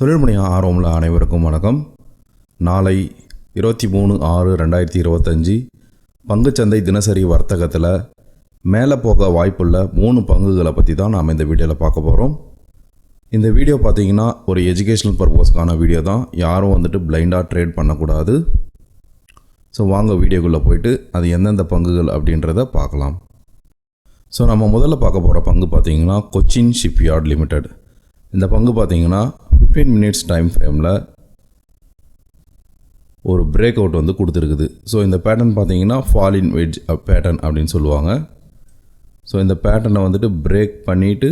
தொழில்முனை ஆர்வமில் அனைவருக்கும் வணக்கம். நாளை இருபத்தி மூணு ஆறு ரெண்டாயிரத்தி இருபத்தஞ்சி பங்குச்சந்தை தினசரி வர்த்தகத்தில் மேலே போக வாய்ப்புள்ள மூணு பங்குகளை பற்றி தான் நாம் இந்த வீடியோவில் பார்க்க போகிறோம் இந்த வீடியோ பார்த்தீங்கன்னா ஒரு எஜுகேஷனல் பர்பஸ்க்கான வீடியோ தான். யாரும் வந்துட்டு பிளைண்டாக ட்ரேட் பண்ணக்கூடாது. ஸோ வாங்க வீடியோக்குள்ளே போயிட்டு அது எந்தெந்த பங்குகள் அப்படின்றத பார்க்கலாம். ஸோ நம்ம முதல்ல பார்க்க போகிற பங்கு பார்த்திங்கன்னா கொச்சின் ஷிப்யார்ட் லிமிடெட். இந்த பங்கு பார்த்தீங்கன்னா ஃபிஃப்டீன் மினிட்ஸ் டைம் ஃப்ரேமில் ஒரு பிரேக் அவுட் வந்து கொடுத்துருக்குது. ஸோ இந்த பேட்டர்ன் பார்த்தீங்கன்னா ஃபாலின் வெஜ் பேட்டர்ன் அப்படின்னு சொல்லுவாங்க. ஸோ இந்த பேட்டர்னை வந்துட்டு பிரேக் பண்ணிவிட்டு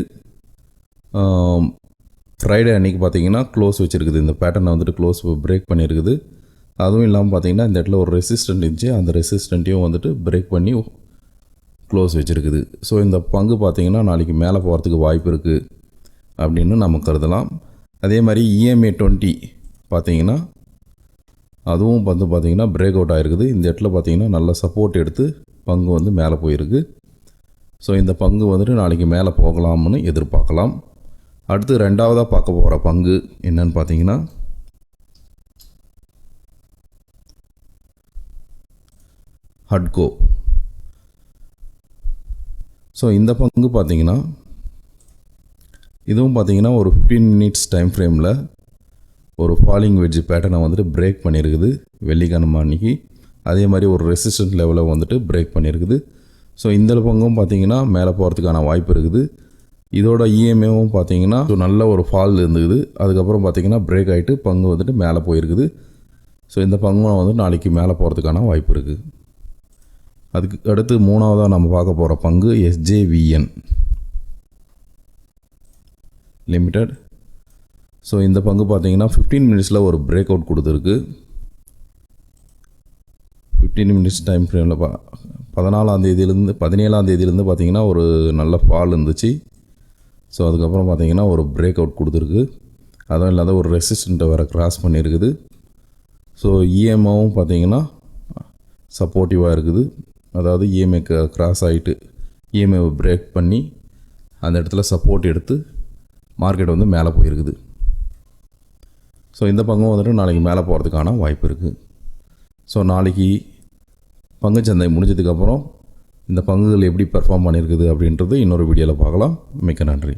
ஃப்ரைடே um, அன்றைக்கி பார்த்தீங்கன்னா க்ளோஸ் வச்சுருக்குது. இந்த பேட்டர்னை வந்துட்டு க்ளோஸ் பிரேக் பண்ணியிருக்குது அதுவும் இல்லாமல் பார்த்தீங்கன்னா இந்த இடத்துல ஒரு ரெசிஸ்டன்ட் இருந்துச்சு. அந்த ரெசிஸ்டண்ட்டையும் வந்துட்டு பிரேக் பண்ணி க்ளோஸ் வச்சுருக்குது. ஸோ இந்த பங்கு பார்த்திங்கன்னா நாளைக்கு மேலே போகிறதுக்கு வாய்ப்பு இருக்குது அப்படின்னு நம்ம கருதலாம். அதே மாதிரி இஎம்ஏ டுவெண்ட்டி பார்த்தீங்கன்னா அதுவும் வந்து பார்த்திங்கன்னா பிரேக் அவுட் ஆகிருக்குது இந்த இடத்துல பார்த்தீங்கன்னா நல்ல சப்போர்ட் எடுத்து பங்கு வந்து மேலே போயிருக்கு. ஸோ இந்த பங்கு வந்துட்டு நாளைக்கு மேலே போகலாம்னு எதிர்பார்க்கலாம். அடுத்து ரெண்டாவதாக பார்க்க போகிற பங்கு என்னன்னு பார்த்தீங்கன்னா ஹட்கோ ஸோ இந்த பங்கு பார்த்தீங்கன்னா இதுவும் பார்த்தீங்கன்னா ஒரு ஃபிஃப்டீன் மினிட்ஸ் டைம் ஃப்ரேமில் ஒரு ஃபாலிங் வெஜ் பேட்டர்னை வந்துட்டு பிரேக் பண்ணியிருக்குது வெள்ளிக்கிழமை அன்னைக்கு. அதே மாதிரி ஒரு ரெசிஸ்டன்ட் லெவலில் வந்துட்டு பிரேக் பண்ணியிருக்குது ஸோ இந்த பங்கும் பார்த்தீங்கன்னா மேலே போகிறதுக்கான வாய்ப்பு இருக்குது. இதோட இஎம்ஏவும் பார்த்தீங்கன்னா ஸோ நல்ல ஒரு ஃபால் இருந்துக்குது. அதுக்கப்புறம் பார்த்தீங்கன்னா பிரேக் ஆகிட்டு பங்கு வந்துட்டு மேலே போயிருக்குது. ஸோ இந்த பங்கும் வந்து நாளைக்கு மேலே போகிறதுக்கான வாய்ப்பு இருக்குது. அதுக்கு அடுத்து மூணாவதாக நம்ம பார்க்க போகிற பங்கு எஸ்ஜேவிஎன் லிமிடெட் ஸோ இந்த பங்கு பார்த்தீங்கன்னா ஃபிஃப்டீன் மினிட்ஸில் ஒரு பிரேக் அவுட் கொடுத்துருக்கு ஃபிஃப்டீன் மினிட்ஸ் டைம் ஃப்ரேமில் பா பதினாலாம் தேதியிலேருந்து பதினேழாம் தேதியிலேருந்து பார்த்தீங்கன்னா ஒரு நல்ல ஃபால் இருந்துச்சு. ஸோ அதுக்கப்புறம் பார்த்தீங்கன்னா ஒரு பிரேக் அவுட் கொடுத்துருக்கு. அதுவும் இல்லாத ஒரு ரெசிஸ்டண்ட்டை வேறு கிராஸ் பண்ணியிருக்குது. ஸோ இஎம்ஐவும் பார்த்தீங்கன்னா சப்போர்ட்டிவாக இருக்குது. அதாவது இஎம்ஐ கிராஸ் ஆகிட்டு இஎம்ஐ பிரேக் பண்ணி அந்த இடத்துல சப்போர்ட் எடுத்து மார்க்கெட் வந்து மேலே போயிருக்குது. ஸோ இந்த பங்கும் வந்துட்டு நாளைக்கு மேலே போகிறதுக்கான வாய்ப்பு இருக்குது ஸோ நாளைக்கு பங்குச்சந்தை முடிஞ்சதுக்கப்புறம் இந்த பங்குகள் எப்படி பெர்ஃபார்ம் பண்ணியிருக்குது அப்படின்றது இன்னொரு வீடியோவில் பார்க்கலாம். மிக்க நன்றி.